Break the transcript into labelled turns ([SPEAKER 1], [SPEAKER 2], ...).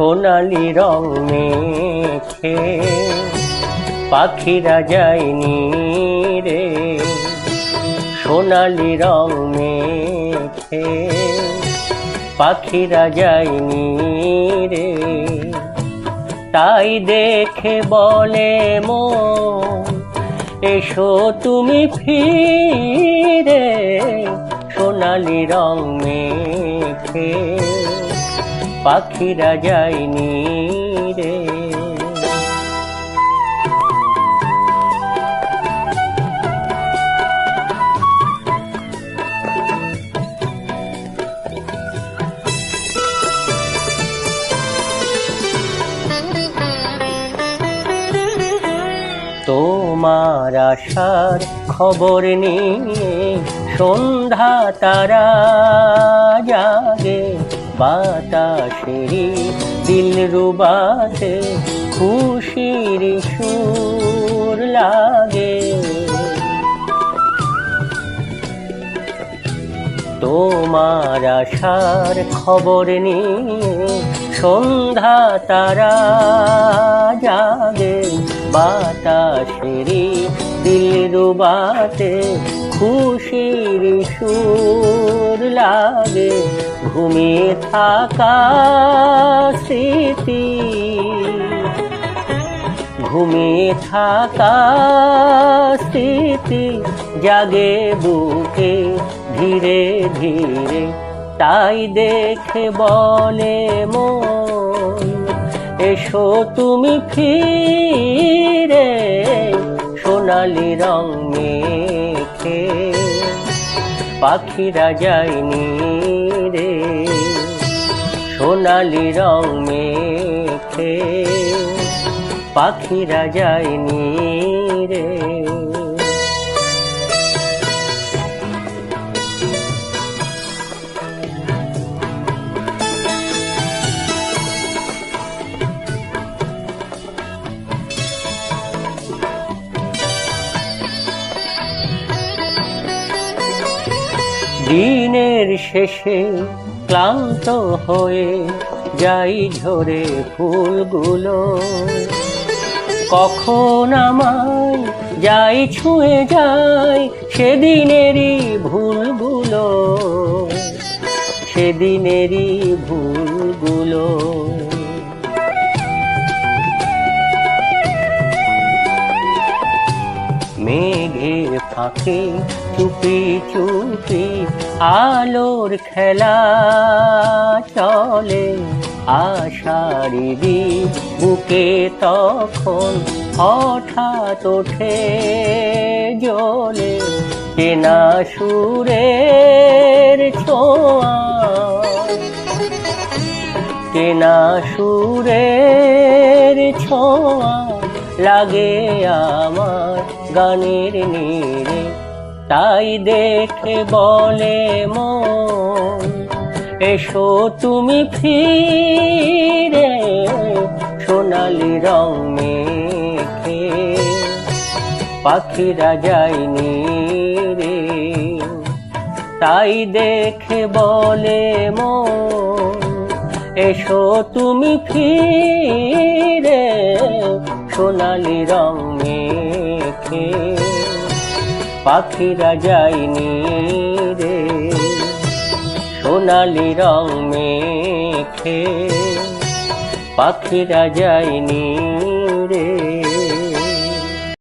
[SPEAKER 1] সোনালি রং মেখে পাখিরা যায়নি রে। সোনালি রং মেখে পাখিরা যায়নি রে। তাই দেখে বলে মো এসো তুমি ফিরে, সোনালি রং মেখে। পাখিরা যায়নি রে। তোমার আশার খবর নিয়ে সন্ধ্যা তারা জাগে বাতাসেরি দিল রুবাতে খুশির সুর লাগে। তোমার আশার খবর নিয়ে সন্ধ্যা তারা জাগে। বাতাসেরি দিল রুবাতে খুশির সুর লাগে। ঘুমিয়ে থাকা স্মৃতি। ঘুমিয়ে থাকা স্মৃতি জাগে বুকে ধীরে ধীরে, তাই দেখে বলে মন। এসো তুমি ফিরে, সোনালি রং মেখে পাখিরা যায়নি সোনালি রং মেখে পাখিরা যায়নি রে দিনের শেষে ক্লান্ত হয়ে যাই ঝরে ফুলগুলো। কখন আমায় যাই ছুঁয়ে যাই সেদিনেরই ভুলগুলো সেদিনেরই ভুলগুলো। মেঘের ফাঁকে চুপি চুপি আলোর খেলা চলে আষাঢ়ি দ্বীপ বুকে তখন হঠাৎ ওঠে জলে কেনা সুরের ছোঁয়া। কেনা সুরের ছোঁয়া। লাগে আমার গানের নীরে। তাই দেখে বলে মন, এসো তুমি ফিরে, সোনালি রং মেখে। পাখিরা যায়নি রে তাই দেখে বলে মন, এসো তুমি ফিরে সোনালি রং মেখে পাখিরা যায়নি রে। সোনালি রং মেখে পাখিরা যায়নি রে।